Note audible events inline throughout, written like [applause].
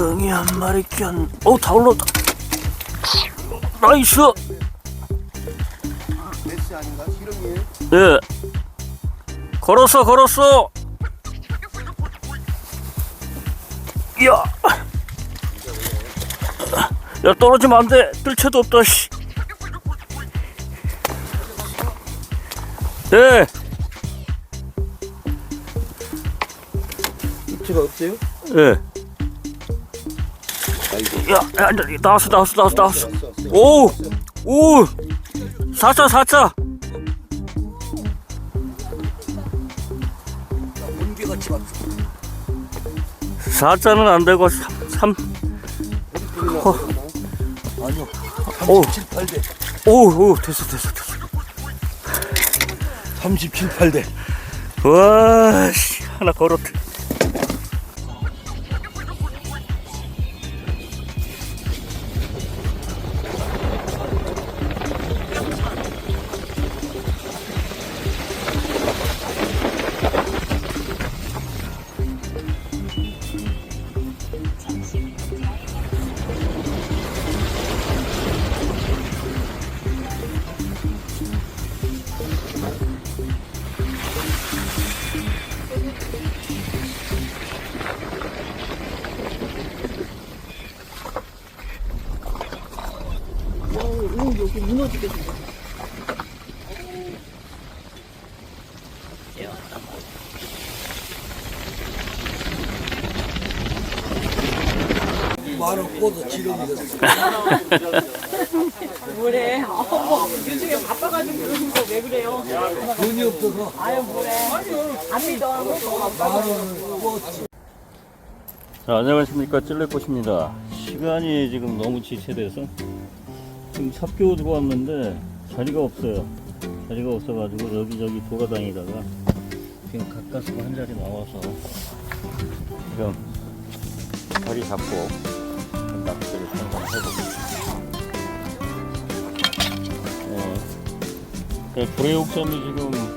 지렁이 한 마리 꼈. 어, 다 올라왔다. 나이스. 메스 아닌가? 실험이에요? 예. 걸었어, 걸었어. 야. 야, 떨어지면 안 돼. 뜰채도 없다, 씨. 예. 입체가 없어요? 예. 야, 야, 나왔어, 나왔어, 나왔어, 나왔어. 왔어, 왔어. 오! 오! 4차, 4차. 문개같이 왔어. 4자는 안 되고 3, 3 허. 아니요. 오. 37, 8대. 오, 오, 됐어, 됐어, 됐어. 37, 8대. 와, 씨, 하나 걸었대. 뭐래? 어머, 요즘에 바빠가지고 그러는 거왜 그래요? 돈이 없어서 아유, 뭐래? 안 믿어. 뻗어. 자, 안녕하십니까. 찔레꽃입니다. 시간이 지금 너무 지체돼서 지금 삽교 들어왔는데 자리가 없어요. 자리가 없어가지고 여기저기 돌아다니다가 지금 가까스로 한 자리 나와서 지금 자리 잡고 낚시를 한번 해보겠습니다. 네. 네, 불의 옥점이 지금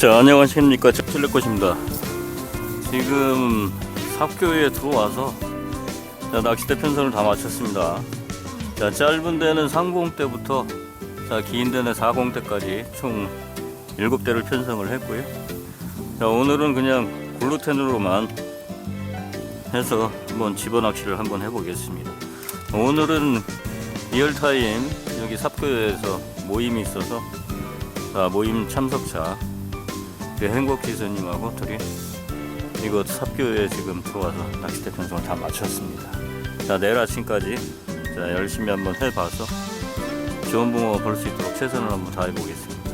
자, 안녕하십니까. 칠레꽃입니다. 지금 삽교에 들어와서 자, 낚싯대 편성을 다 마쳤습니다. 자, 짧은 데는 30대부터 자, 긴 데는 40대까지 총 7대를 편성을 했고요. 자, 오늘은 그냥 글루텐으로만 해서 한번 집어 낚시를 한번 해보겠습니다. 오늘은 리얼타임 여기 삽교에서 모임이 있어서 자, 모임 참석자 그 행복 기사님하고 둘이 이곳 삽교에 지금 들어와서 낚싯대 편성을 다 마쳤습니다. 자 내일 아침까지 자 열심히 한번 해봐서 좋은 붕어 볼 수 있도록 최선을 한번 다해보겠습니다.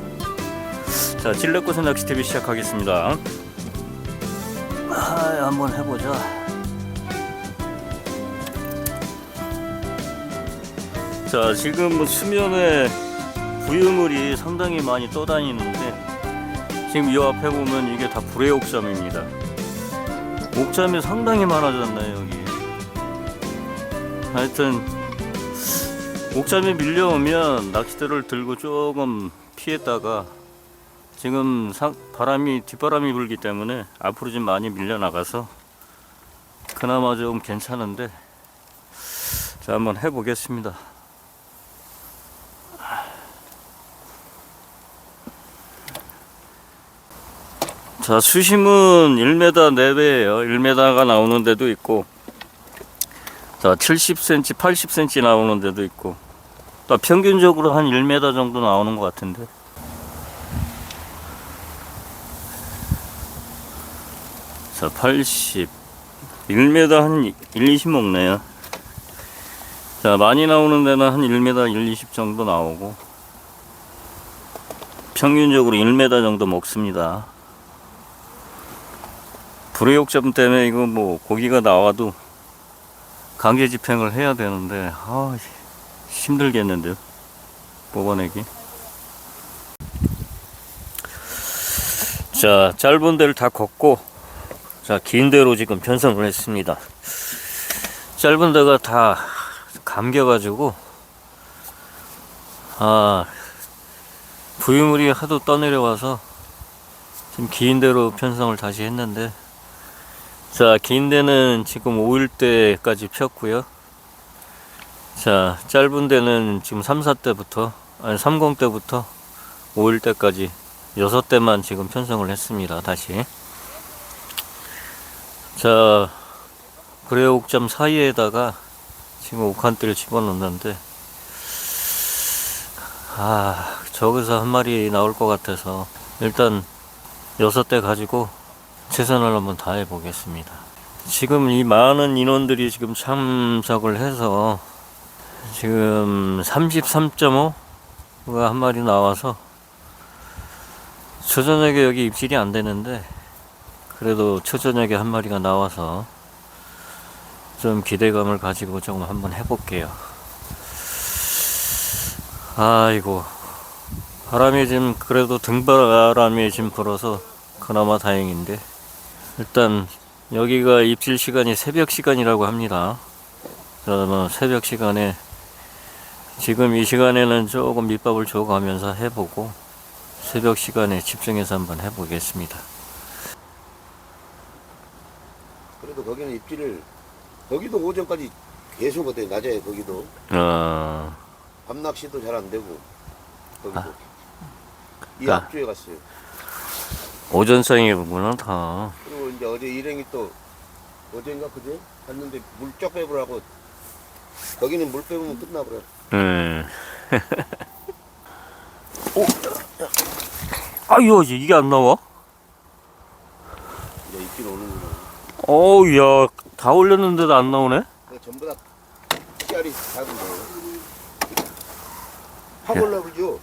자 찔레꽃의 낚시 TV 시작하겠습니다. 아 한번 해보자. 자 지금 뭐 수면에 부유물이 상당히 많이 떠다니는데 지금 이 앞에 보면 이게 다 불의 옥잠입니다. 옥잠이 상당히 많아졌나요 여기. 하여튼 옥잠이 밀려오면 낚싯대를 들고 조금 피했다가 지금 상, 바람이 뒷바람이 불기 때문에 앞으로 좀 많이 밀려 나가서 그나마 좀 괜찮은데 자, 한번 해보겠습니다. 자, 수심은 1m 내외예요. 1m가 나오는 데도 있고, 자, 70cm, 80cm 나오는 데도 있고, 또 평균적으로 한 1m 정도 나오는 것 같은데. 자, 80, 1m 한 1, 20 먹네요. 자, 많이 나오는 데는 한 1m 1, 20 정도 나오고, 평균적으로 1m 정도 먹습니다. 불의 욕점 때문에 이거 뭐 고기가 나와도 강제 집행을 해야 되는데, 아, 힘들겠는데요. 뽑아내기. 자, 짧은 데를 다 걷고, 자, 긴 데로 지금 편성을 했습니다. 짧은 데가 다 감겨 가지고, 아, 부유물이 하도 떠내려와서, 지금 긴 데로 편성을 다시 했는데, 자, 긴 데는 지금 5일 때까지 폈고요. 자, 짧은 데는 지금 3, 4대부터, 아니, 30 때부터 5일 때까지 6대만 지금 편성을 했습니다. 다시. 자, 그레옥점 사이에다가 지금 옥한대를 집어넣는데, 아, 저기서 한 마리 나올 것 같아서, 일단 여섯 대 가지고 최선을 한번 다해 보겠습니다. 지금 이 많은 인원들이 지금 참석을 해서, 지금 33.5가 한 마리 나와서, 초저녁에 여기 입질이 안 되는데, 그래도 초저녁에 한 마리가 나와서 좀 기대감을 가지고 조금 한번 해볼게요. 아이고 바람이 지금 그래도 등바람이 지금 불어서 그나마 다행인데 일단 여기가 입질 시간이 새벽 시간이라고 합니다. 그러면 새벽 시간에 지금 이 시간에는 조금 밑밥을 줘가면서 해보고 새벽 시간에 집중해서 한번 해보겠습니다. 그래도 거기는 입질을 거기도 오전까지 계속 어때 낮에 거기도 어, 밤 낚시도 잘 안 되고 거기도 이 아. 앞주에 갔어요. 오전성이구나 다. 이제 어제 일행이 또 어제인가 그제 갔는데 물 쫙 빼보라고 거기는 물 빼보면 끝나버려. 예. 오, 아유 이게 안 나와? 이제 입질 오는구나. 어우 야, 다 올렸는데도 안 나오네? 그거 전부 다 씨알이 작은 거예요. 확 올라오죠.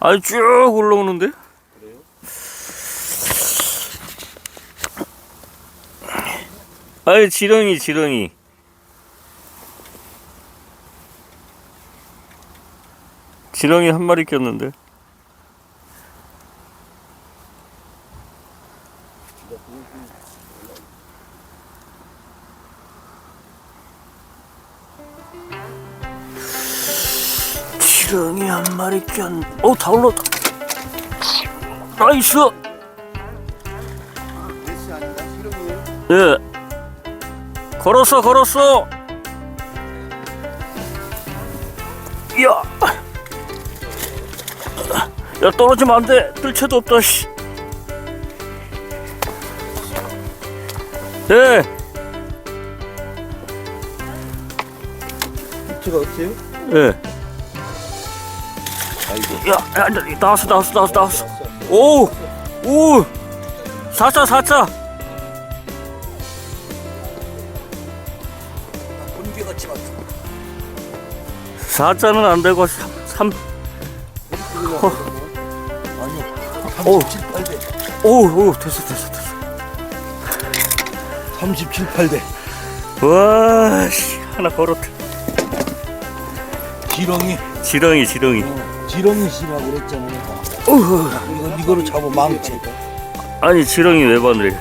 아니 쭉 올라오는데? 그래요? 아니 지렁이 지렁이. 지렁이 한 마리 꼈는데. 지렁이 한 마리 꼈. 어, 다 올라왔다. 나이스. 예. 걸었어, 걸었어. 야. 야, 떨어지면 안 돼. 뜰채도 없다, 씨. 예. 입질가 어때요? 예. 아이고. 야, 야, 야, 나왔어, 나왔어, 나왔어, 나왔어. 오, 오. 사자, 사자. 4자는 안 되고 3, 3 어. 아니요. 37, 오, 오, 됐어, 됐어, 됐어. 37, 8대. 와, 씨, 하나 걸었다. 지렁이. 지렁이, 지렁이. 어, 지렁이 씨라고 그랬잖아. 내가. 오, 이거 이거를 잡아 망치. 아니, 지렁이 왜 바늘이야?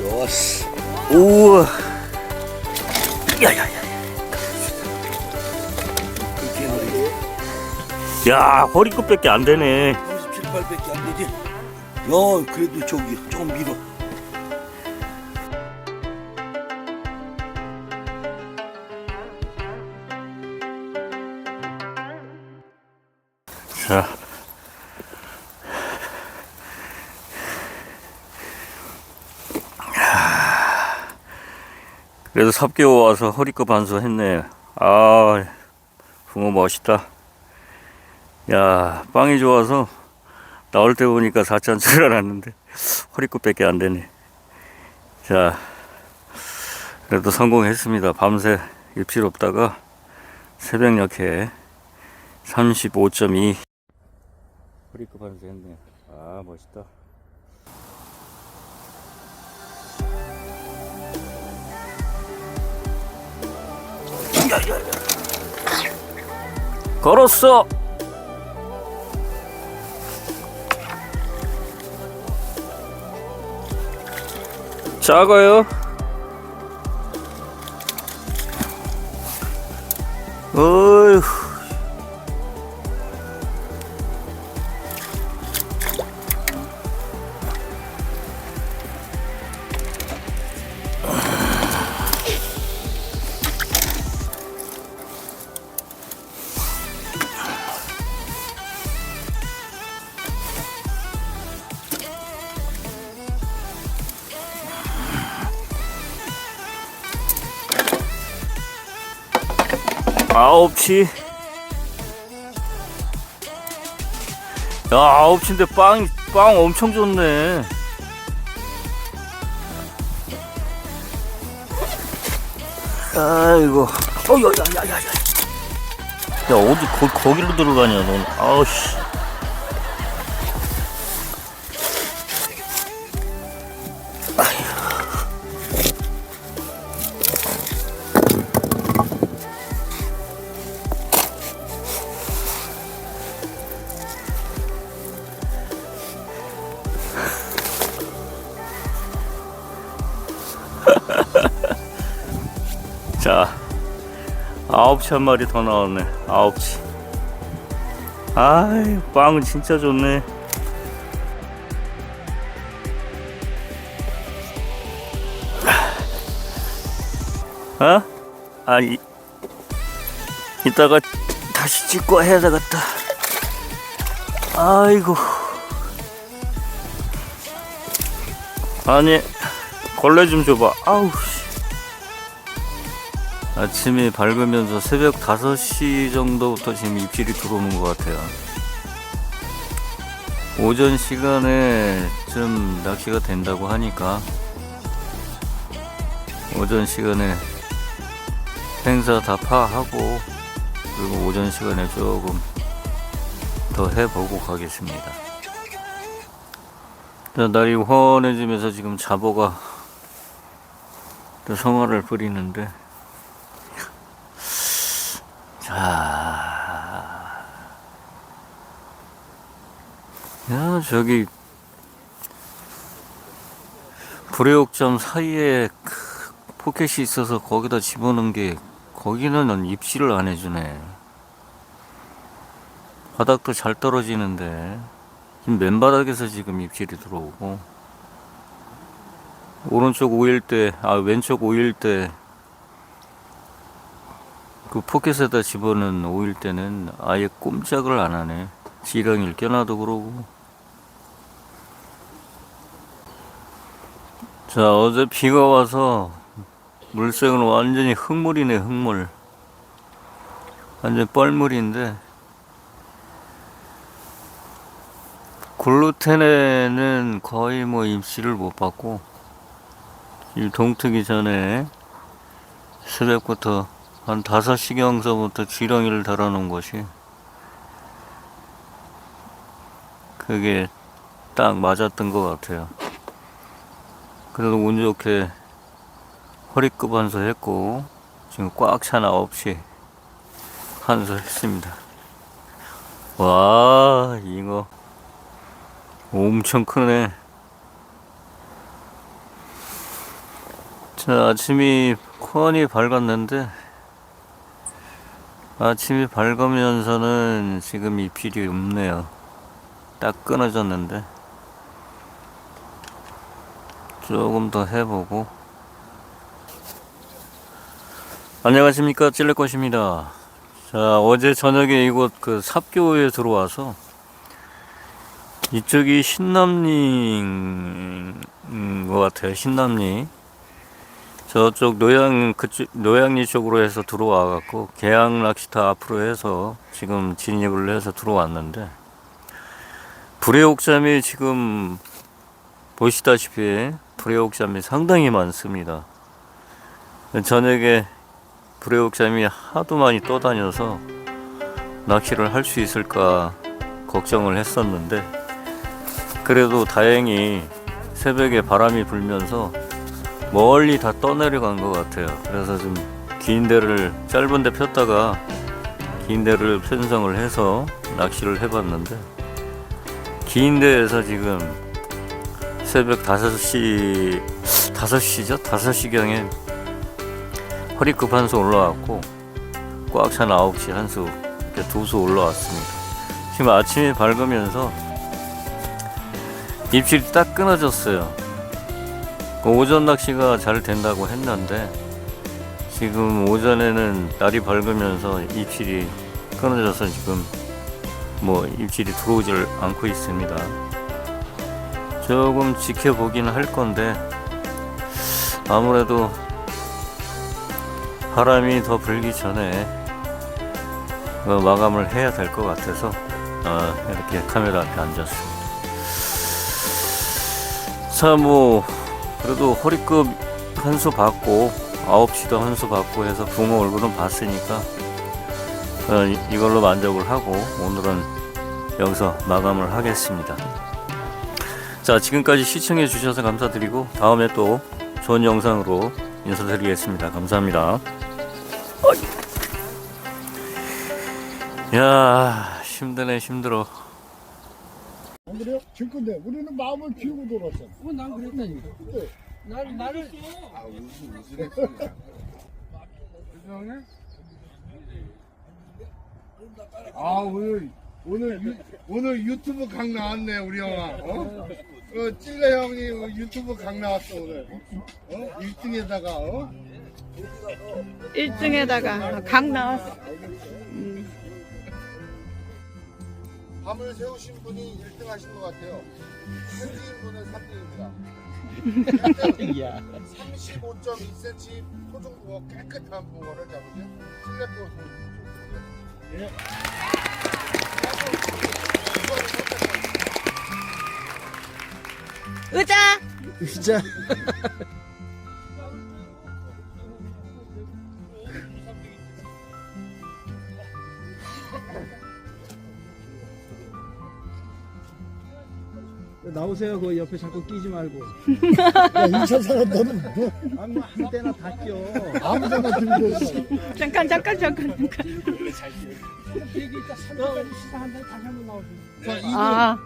좋았어. 우와. 야 허리끝밖에 안 되네. 38밖에 안 되지. 야 그래도 저기 조금 밀어. 자. 그래도 삽개워 와서 허리급 반수 했네. 아, 붕어 멋있다. 야, 빵이 좋아서 나올 때 보니까 4천 줄 알았는데 허리급밖에 안 되네. 자, 그래도 성공했습니다. 밤새 입질 없다가 새벽녘에 35.2 허리급 반수 했네. 아, 멋있다. 걸었어. 작아요. 9시? 야 9시인데 빵, 빵 엄청 좋네. 아이고. 어야야야야야 어디 거, 거기로 들어가냐 넌. 아우씨. 아홉치 한 마리 더 나왔네. 아홉치. 아이, 빵은 진짜 좋네. 어? 아, 이, 이따가 다시 찍고 해야 되겠다. 아이고. 아니, 걸레 좀 줘봐. 아우, 씨. 아침이 밝으면서 새벽 5시 정도부터 지금 입질이 들어오는 것 같아요. 오전 시간에 좀 낚시가 된다고 하니까 오전 시간에 행사 다 파하고 그리고 오전 시간에 조금 더 해보고 가겠습니다. 자, 날이 환해지면서 지금 자보가 또 성화를 부리는데 자, 야, 저기, 불의옥점 사이에 그 포켓이 있어서 거기다 집어넣은 게, 거기는 입질을 안 해주네. 바닥도 잘 떨어지는데, 지금 맨바닥에서 지금 입질이 들어오고, 오른쪽 오일 때, 아, 왼쪽 오일 때, 그 포켓에다 집어넣은 오일 때는 아예 꼼짝을 안 하네. 지렁이를 껴놔도 그러고. 자, 어제 비가 와서 물색은 완전히 흙물이네, 흙물. 완전 뻘물인데. 글루텐에는 거의 뭐 입시를 못 받고, 이 동트기 전에 새벽부터 한 5시경서부터 지렁이를 달아놓은 것이 그게 딱 맞았던 것 같아요. 그래도 운 좋게 허리급 한수 했고 지금 꽉 찬 9시 한수 했습니다. 와 잉어 엄청 크네. 자 아침이 코안이 밝았는데 아침이 밝으면서는 지금 입질이 없네요. 딱 끊어졌는데 조금 더 해보고 안녕하십니까 찔레꽃입니다. 자, 어제 저녁에 이곳 그 삽교에 들어와서 이쪽이 신남리인 것 같아요. 신남리. 저쪽 노양 그쪽 노양리 쪽으로 해서 들어와 갖고 계양 낚시터 앞으로 해서 지금 진입을 해서 들어왔는데 불의 옥잠이 지금 보시다시피 불의 옥잠이 상당히 많습니다. 저녁에 불의 옥잠이 하도 많이 떠다녀서 낚시를 할 수 있을까 걱정을 했었는데 그래도 다행히 새벽에 바람이 불면서 멀리 다 떠내려간 것 같아요. 그래서 좀 긴 데를 짧은 데 폈다가 긴 데를 편성을 해서 낚시를 해봤는데 긴 데에서 지금 새벽 5시 5시죠? 5시경에 허리급 한 수 올라왔고 꽉 찬 9시 한 수 이렇게 두 수 올라왔습니다. 지금 아침에 밝으면서 입질이 딱 끊어졌어요. 그 오전 낚시가 잘 된다고 했는데 지금 오전에는 날이 밝으면서 입질이 끊어져서 지금 뭐 입질이 들어오질 않고 있습니다. 조금 지켜보긴 할 건데 아무래도 바람이 더 불기 전에 어, 마감을 해야 될 것 같아서 어, 이렇게 카메라 앞에 앉았습니다. 자, 뭐 그래도 허리급 한 수 받고 9시도 한 수 받고 해서 붕어 얼굴은 봤으니까 어, 이- 이걸로 만족을 하고 오늘은 여기서 마감을 하겠습니다. 자, 지금까지 시청해 주셔서 감사드리고 다음에 또 좋은 영상으로 인사드리겠습니다. 감사합니다. 야, 힘드네, 힘들어. 안 그래요? 지금데 우리는 마음을 비우고 돌았어. 어, 난 그랬다니까. 나를 나를 아 오늘 오늘 유, 오늘 유튜브 강 나왔네 우리 형아. 어? 어 찔레 형이 유튜브 강 나왔어 오늘. 어? 1등에다가 어? 1등에다가 강 나왔어. 밤을 세우신 분이 1등 하신 것 같아요. 현지인 분은 3등입니다. 35.2cm 토종붕어 깨끗한 붕어를 잡으면 찔레또 예. 의자. 의자. [laughs] 나오세요. 그 옆에 자꾸 끼지 말고. [laughs] 야, 이천 사람 너는 뭐 아무 한 때나 다 껴. 아무 데나 들고 있어. 잠깐 잠깐 잠깐 잠깐. 자, 이분 아,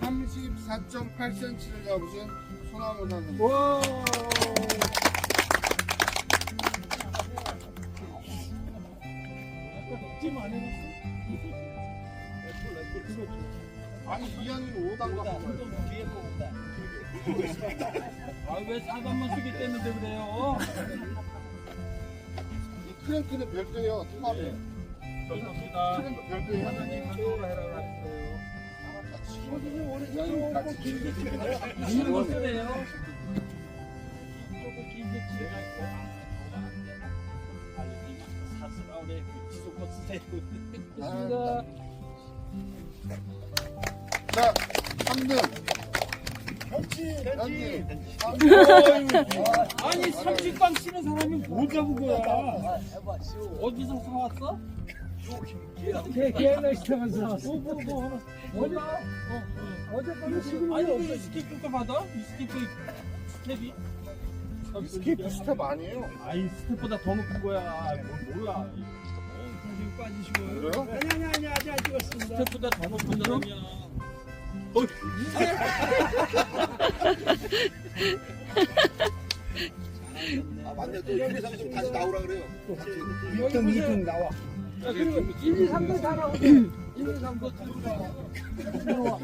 34.8cm를 잡으신 소나무 나는 와. 아니 이현이는 5단 갖고 아왜 사단만 쓰기 때문에 그래요? 이 크랭크는 별도예요 통합에 감사합니다. 크랭크 별도예요 한쪽으로 해라 그랬어요. 이현이 같이 이런 거 쓰래요. 조금 길게 치래요. 사스라우레 지속거 쓰세요. 됐습니다. 자 3등 현지 현지 아니 삼십방 치는 사람이 뭐 잡은 거야? 어디서 사왔어? 걔 걔네 시켜서 사왔어. 뭐, 뭐, 뭐, 몰라. 어, 어젯밤에 지금 아니 그 스케이프도 받아? 이 스케이프 스텝이? 스케이프 스텝 아니에요 아이 스텝보다 더 높은 거야. 뭘 몰라. 빠지시고. 그래요? 아니 아니 아니 아직 안 찍었습니다. 스텝보다 더 높은 사람이야. 아 맞네 또 1, 2, 3, 4 다시 나오라 그래요 1등 2등 나와 야, 그리고 1, 2, 3도 다 나오네. 1, 2, 3도 들어와.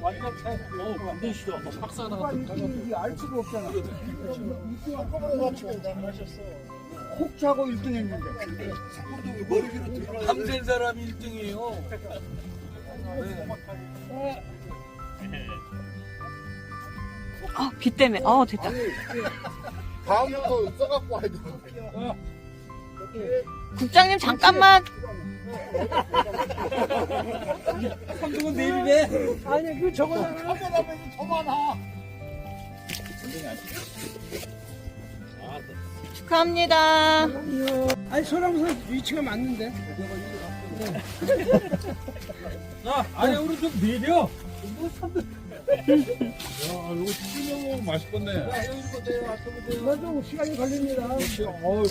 완전 차, 어, 완전 싫어. 박사 나갔다. 이게 알 수가 없잖아 이거 한꺼번에 맞추고 다 마셨어 콕 차고 1등 했는데. 밤샌 사람이 1등이에요. 아, 비 때문에. 어, 됐다. 다음부터 써갖고 와야 되는데. 국장님, 잠깐만. 삼등은 내일이네. 아니, 그 저거는 한번 더 많아. 축하합니다. 아니 소나무선 위치가 맞는데. 자, 아래 오른쪽 내려. 야, 이거 튀겨 먹으면 맛있겠네. 이거 좀 시간이 걸립니다. 어우,